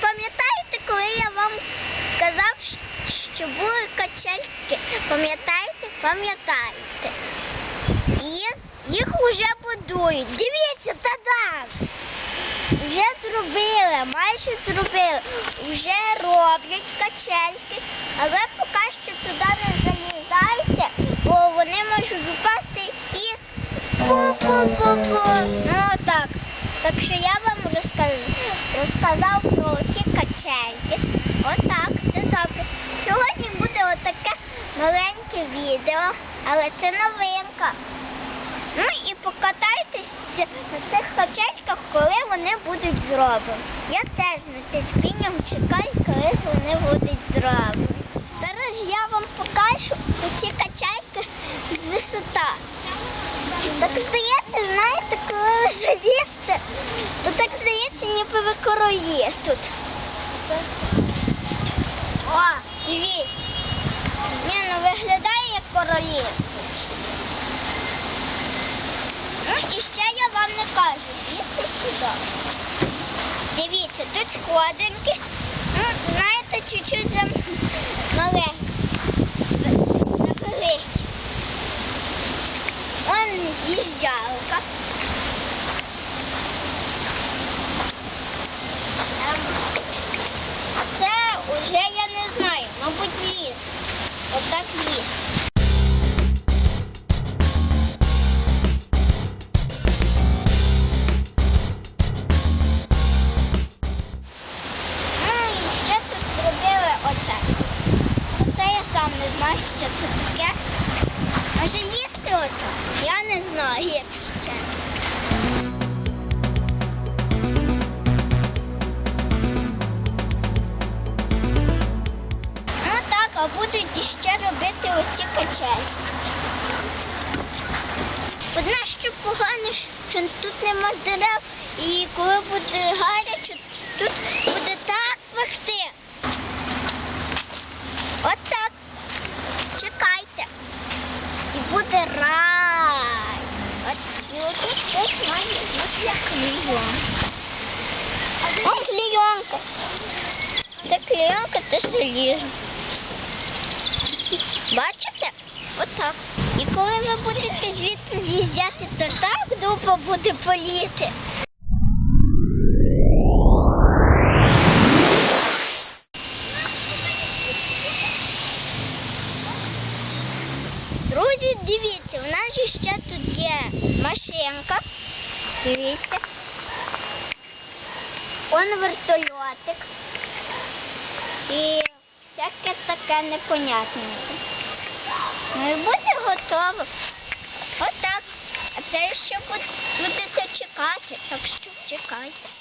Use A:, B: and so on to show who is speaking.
A: пам'ятаєте, коли я вам казав, що були качельки? Пам'ятаєте? Пам'ятаєте. І їх вже будують. Дивіться, та-дам! Вже зробили, майже зробили. Вже роблять качельки, але поки що туди не залізайте, бо вони можуть упасти і пу-пу-пу-пу. Ну так. Так що я вам розказ... розказав про ці качельки. Отак, це добре. Сьогодні буде отаке маленьке відео, але це новинка. Ну і покатайтесь на цих качечках, коли вони будуть зроблені. Я теж з нетерпінням чекаю, коли ж вони будуть зроблені. Зараз я вам покажу оці качельки з висота. Так здається, знаєте, коли ви залізте, то так здається, ніби ви королі тут. О, дивіться. Ні, ну виглядає як королівство. Ну і ще я вам не кажу, лізьте сюди. Дивіться, тут сходинки. Ну, знаєте, чуть-чуть за маленькі. На великі. Вон з'їжджалка. Ем, це вже я не знаю, мабуть, ліс. Отак ліс. Ну оце. Оце я сам не знаю, що це таке. Може їсти ото? Я не знаю, якщо чесно. Ну так, а будуть ще робити оці качелі. Одне, що погано, що тут нема дерев, і коли буде гаряче, тут буде так пахти. От так. Чекайте. І буде рай. От, і отут десь має бути О, клійонка. Це клійонка, це залізо. Бачите? Отак. І коли ви будете звідти з'їжджати, то так дупа буде політи. Друзі, дивіться, у нас ще тут є машинка. Дивіться. Он вертольотик. І всяке таке непонятне. Ну і буде готово. Отак. А це ще будете чекати, так що чекайте.